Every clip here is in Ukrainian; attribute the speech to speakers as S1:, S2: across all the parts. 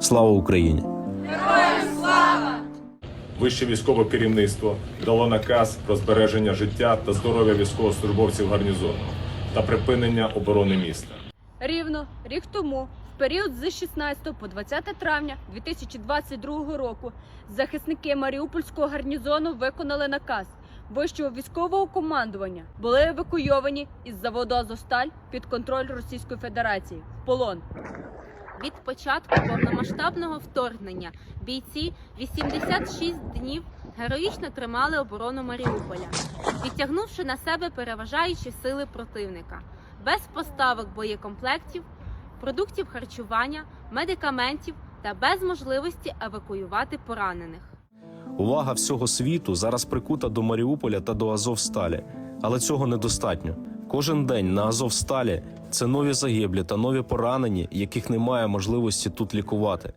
S1: Слава Україні! Героям слава!
S2: Вище військове керівництво дало наказ про збереження життя та здоров'я військовослужбовців гарнізону та припинення оборони міста.
S3: Рівно рік тому, в період з 16 по 20 травня 2022 року, захисники Маріупольського гарнізону виконали наказ вищого військового командування, були евакуйовані із заводу Азовсталь під контроль Російської Федерації в полон.
S4: Від початку повномасштабного вторгнення бійці 86 днів героїчно тримали оборону Маріуполя, відтягнувши на себе переважаючі сили противника, без поставок боєкомплектів, продуктів харчування, медикаментів та без можливості евакуювати поранених.
S1: Увага всього світу зараз прикута до Маріуполя та до Азовсталі, але цього недостатньо. Кожен день на Азовсталі це нові загиблі та нові поранені, яких немає можливості тут лікувати.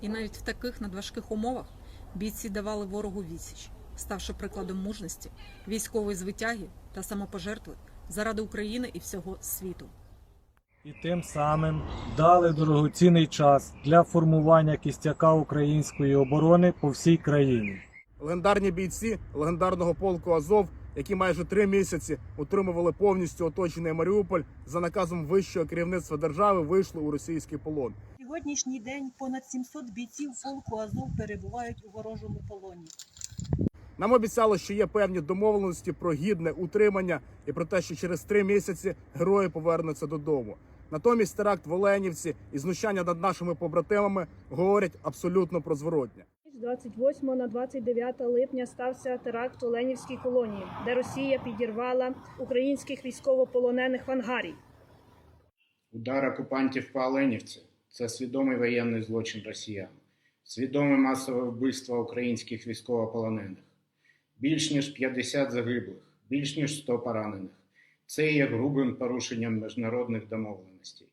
S5: І навіть в таких надважких умовах бійці давали ворогу відсіч, ставши прикладом мужності, військової звитяги та самопожертви заради України і всього світу.
S6: і тим самим дали дорогоцінний час для формування кістяка української оборони по всій країні.
S7: легендарні бійці легендарного полку Азов, які майже три місяці утримували повністю оточений Маріуполь, за наказом вищого керівництва держави вийшли у російський полон.
S8: Сьогоднішній день понад 700 бійців полку Азов перебувають у ворожому полоні.
S7: Нам обіцяли, що є певні домовленості про гідне утримання і про те, що через три місяці герої повернуться додому. Натомість теракт в Оленівці і знущання над нашими побратимами говорять абсолютно про зворотнє.
S9: З 28 на 29 липня стався теракт в Оленівській колонії, де Росія підірвала українських військовополонених в ангарі.
S10: Удар окупантів по Оленівці – це свідомий воєнний злочин росіян, свідоме масове вбивство українських військовополонених, більш ніж 50 загиблих, більш ніж 100 поранених. Це є грубим порушенням міжнародних домовленостей.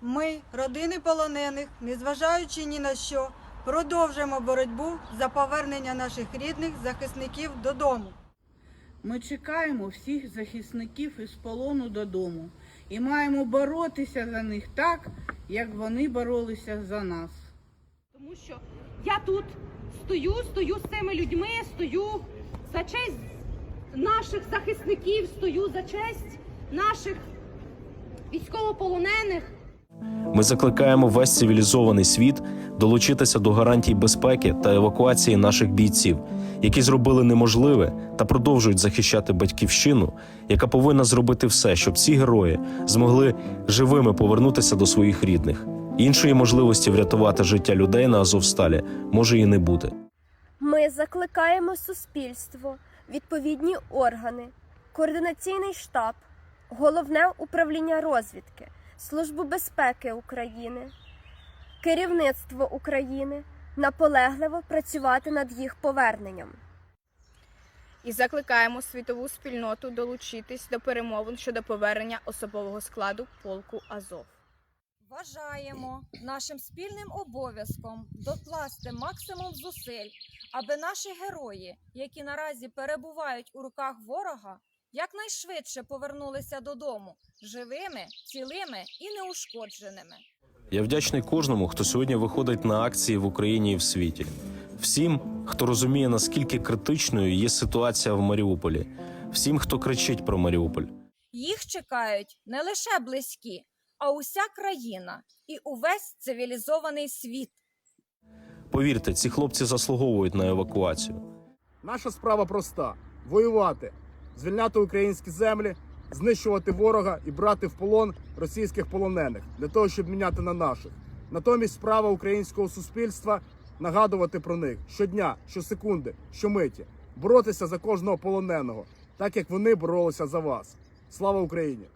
S11: Ми, родини полонених, незважаючи ні на що, продовжуємо боротьбу за повернення наших рідних захисників додому.
S12: Ми чекаємо всіх захисників із полону додому і маємо боротися за них так, як вони боролися за нас.
S3: Тому що я тут стою, стою з цими людьми, стою за честь наших захисників, стою за честь наших військовополонених.
S1: Ми закликаємо весь цивілізований світ долучитися до гарантій безпеки та евакуації наших бійців, які зробили неможливе та продовжують захищати батьківщину, яка повинна зробити все, щоб ці герої змогли живими повернутися до своїх рідних. Іншої можливості врятувати життя людей на Азовсталі може і не бути.
S9: Ми закликаємо суспільство, відповідні органи, координаційний штаб, головне управління розвідки, Службу безпеки України, керівництво України наполегливо працювати над їх поверненням.
S4: І закликаємо світову спільноту долучитись до перемовин щодо повернення особового складу полку Азов.
S11: Вважаємо нашим спільним обов'язком докласти максимум зусиль, аби наші герої, які наразі перебувають у руках ворога, якнайшвидше повернулися додому живими, цілими і неушкодженими.
S1: Я вдячний кожному, хто сьогодні виходить на акції в Україні і в світі. Всім, хто розуміє, наскільки критичною є ситуація в Маріуполі, всім, хто кричить про Маріуполь.
S11: Їх чекають не лише близькі, а уся країна і увесь цивілізований світ.
S1: Повірте, ці хлопці заслуговують на евакуацію.
S7: Наша справа проста: воювати, звільняти українські землі, знищувати ворога і брати в полон російських полонених для того, щоб міняти на наших. Натомість справа українського суспільства нагадувати про них щодня, щосекунди, щомиті, боротися за кожного полоненого, так як вони боролися за вас. Слава Україні!